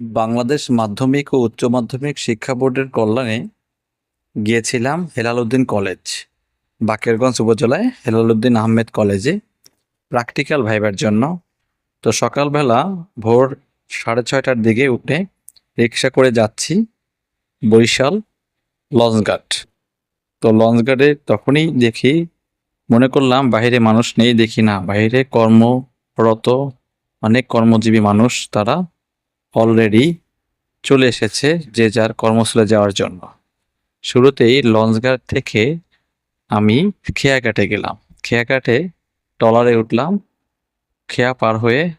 বাংলাদেশ মাধ্যমিক ও উচ্চ মাধ্যমিক শিক্ষা বোর্ডের কল্যাণে গিয়েছিলাম হেলাল উদ্দিন কলেজ, বাকেরগঞ্জ উপজেলায় হেলাল উদ্দিন আহমেদ কলেজে প্র্যাকটিক্যাল ভাইবার জন্য। তো সকালবেলা ভোর সাড়ে ছয়টার দিকে উঠে রিক্সা করে যাচ্ছি বরিশাল লঞ্চঘাট। তো লঞ্চঘাটে তখনই দেখি, মনে করলাম বাইরে মানুষ নেই, দেখি না। বাইরে কর্মরত, অনেক কর্মজীবী মানুষ, তারা অলরেডি চলে এসেছে যে যার কর্মস্থলে যাওয়ার জন্য। শুরুতেই লঞ্চঘাট থেকে আমি খেয়াঘাটে গেলাম। খেয়াঘাটে ট্রলারে উঠলাম, খেয়া পার হয়ে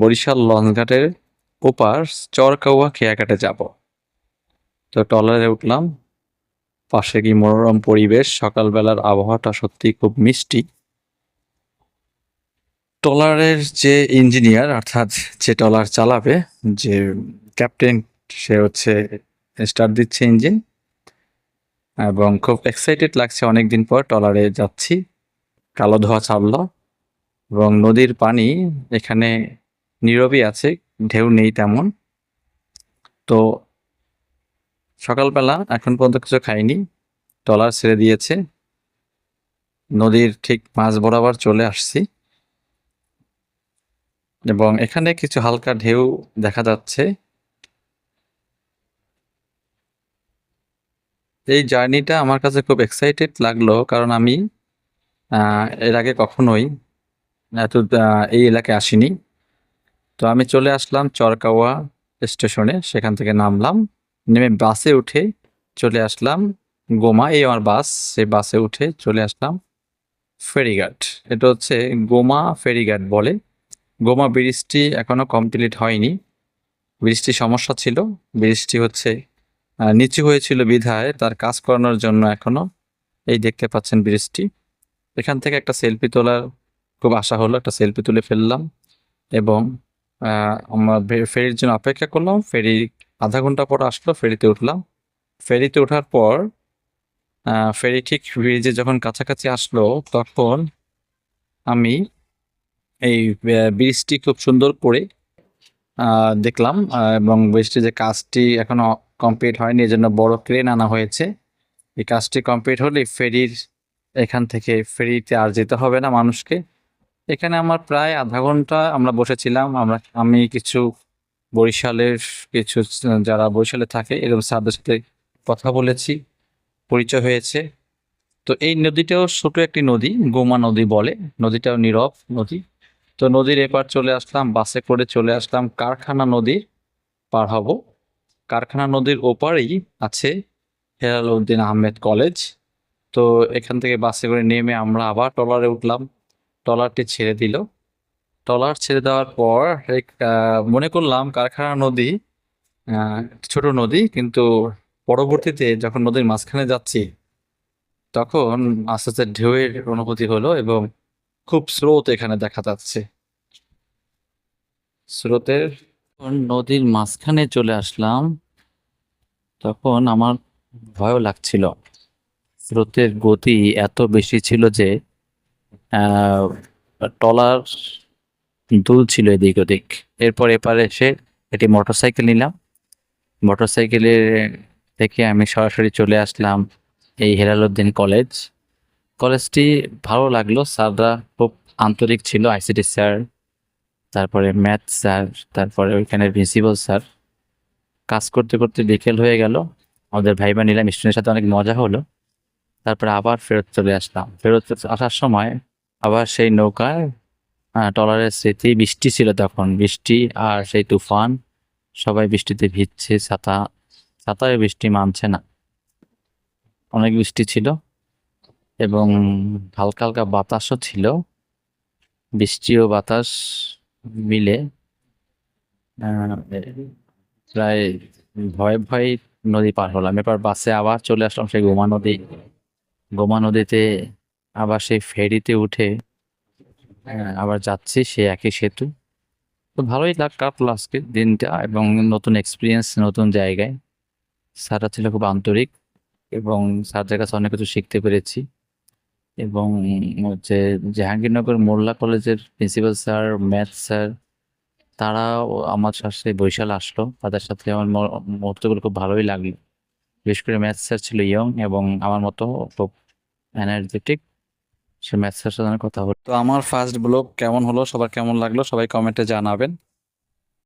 বরিশাল লঞ্চঘাটের ওপার চরকাওয়া খেয়াঘাটে যাব। তো ট্রলারে উঠলাম, পাশে কি মনোরম পরিবেশ, সকালবেলার আবহাওয়াটা সত্যি খুব মিষ্টি। ট্রলারের যে ইঞ্জিনিয়ার, অর্থাৎ যে ট্রলার চালাবে, যে ক্যাপ্টেন, সে হচ্ছে স্টার্ট দিচ্ছে ইঞ্জিন। এবং খুব এক্সাইটেড লাগছে অনেক দিন পর ট্রলারে যাচ্ছি। কালো ধোয়া ছাড়লো এবং নদীর পানি এখানে নীরবই আছে, ঢেউ নেই তেমন। তো সকালবেলা এখন পর্যন্ত কিছু খাইনি ট্রলার ছেড়ে দিয়েছে। নদীর ঠিক মাছ বরাবর চলে আসছি। এবং এখানে কিছু হালকা ঢেউ দেখা যাচ্ছে। এই জার্নিটা আমার কাছে খুব এক্সাইটেড লাগল কারণ আমি এর আগে কখনোই এত এই এলাকায় আসিনি। তো আমি চলে আসলাম চরকাওয়া স্টেশনে, সেখান থেকে নামলাম। নেমে বাসে উঠে চলে আসলাম গোমা, এই আমার বাস, সেই বাসে উঠে চলে আসলাম ফেরিঘাট। এটা হচ্ছে গোমা ফেরিঘাট বলে। গোমা ব্রিজটি এখনও কমপ্লিট হয়নি। ব্রিজটি সমস্যা ছিল। ব্রিজটি হচ্ছে নিচু হয়েছিল বিধায় তার কাজ করানোর জন্য এখনও। এই দেখতে পাচ্ছেন ব্রিজটি এখান থেকে একটা সেলফি তোলার খুব আশা হলো, একটা সেলফি তুলে ফেললাম এবং আমরা ফেরির জন্য অপেক্ষা করলাম। ফেরি আধা ঘণ্টা পর আসলো, ফেরিতে উঠলাম। ফেরিতে ওঠার পর ফেরি ঠিক ব্রিজে যখন কাছাকাছি আসলো, তখন আমি এই ব্রিজটি খুব সুন্দর করে দেখলাম এবং ব্রিজটি যে কাজটি এখনও কমপ্লিট হয়নি, এজন্য বড় ক্রেন আনা হয়েছে। এই কাজটি কমপ্লিট হলে ফেরির, এখান থেকে ফেরিতে আর যেতে হবে না মানুষকে। এখানে আমার প্রায় আধা ঘণ্টা আমরা বসেছিলাম, আমরা, আমি কিছু বরিশালের কিছু, যারা বরিশালে থাকে, এরকম স্যারদের সাথে কথা বলেছি, পরিচয় হয়েছে। তো এই নদীটাও ছোট একটি নদী, গোমা নদী বলে, নদীটাও নীরব নদী। তো নদীর এপার চলে আসলাম, বাসে করে চলে আসলাম কারখানা নদীর পার হব। কারখানা নদীর ওপারেই আছে হেলাল উদ্দিন আহমেদ কলেজ। তো এখান থেকে বাসে করে নেমে আমরা আবার ট্রলারে উঠলাম। ট্রলারটি ছেড়ে দিল। ট্রলার ছেড়ে দেওয়ার পর মনে করলাম কারখানা নদী ছোট নদী, কিন্তু পরবর্তীতে যখন নদীর মাঝখানে যাচ্ছি, তখন আস্তে আস্তে ঢেউয়ের অনুভূতি হলো এবং খুব স্রোত এখানে দেখা যাচ্ছে। স্রোতের নদীর মাঝখানে চলে আসলাম তখন আমার ভয়ও লাগছিল। স্রোতের গতি এত বেশি ছিল যে আহ, ট্রলার দুল ছিল এদিক ওদিক। এরপর এপারে এসে একটি মোটরসাইকেল নিলাম। মোটরসাইকেলের থেকে আমি সরাসরি চলে আসলাম এই হেলালুদ্দিন কলেজ। কলেজটি ভালো লাগল। স্যাররা খুব আন্তরিক ছিল আইসিটি স্যার তারপরে ম্যাথ স্যার তারপরে ওইখানে প্রিন্সিপাল স্যার। কাজ করতে করতে বিকেল হয়ে গেল। আমাদের ভাইবা নিলাম স্টুডেন্টের সাথে অনেক মজা হলো। তারপরে আবার ফেরত চলে আসলাম। ফেরত আসার সময় আবার সেই নৌকায় আহ, ট্রলারের স্মৃতি বৃষ্টি ছিল তখন। বৃষ্টি আর সেই তুফান সবাই বৃষ্টিতে ভিজছে ছাতা ছাতায় বৃষ্টি মানছে না। অনেক বৃষ্টি ছিল। এবং হালকা হালকা বাতাসও ছিল। বৃষ্টি ও বাতাস মিলে। প্রায় ভয়ে ভয়ে নদী পার হলাম। এবার বাসে আবার চলে আসলাম সেই গোমা নদী। গোমা নদীতে আবার সেই ফেরিতে উঠে আবার যাচ্ছি সে একই সেতু। তো ভালোই লাগ, কাটলো আজকে দিনটা এবং নতুন এক্সপিরিয়েন্স নতুন জায়গায়। স্যাররা ছিল খুব আন্তরিক এবং স্যারদের কাছে অনেক কিছু শিখতে পেরেছি। এবং হচ্ছে জাহাঙ্গীরনগর মোল্লা কলেজের প্রিন্সিপাল স্যার, ম্যাথ স্যার, তারাও আমার সাথে বৈশাল আসলো। তাদের সাথে আমার মুহূর্তগুলো খুব ভালোই লাগল। বিশেষ করে ম্যাথ স্যার ছিল ইয়ং এবং আমার মতো খুব এনার্জেটিক সে ম্যাথ স্যার সাথে কথা হলো। তো আমার ফার্স্ট ব্লগ কেমন হলো? সবার কেমন লাগল? সবাই কমেন্টে জানাবেন।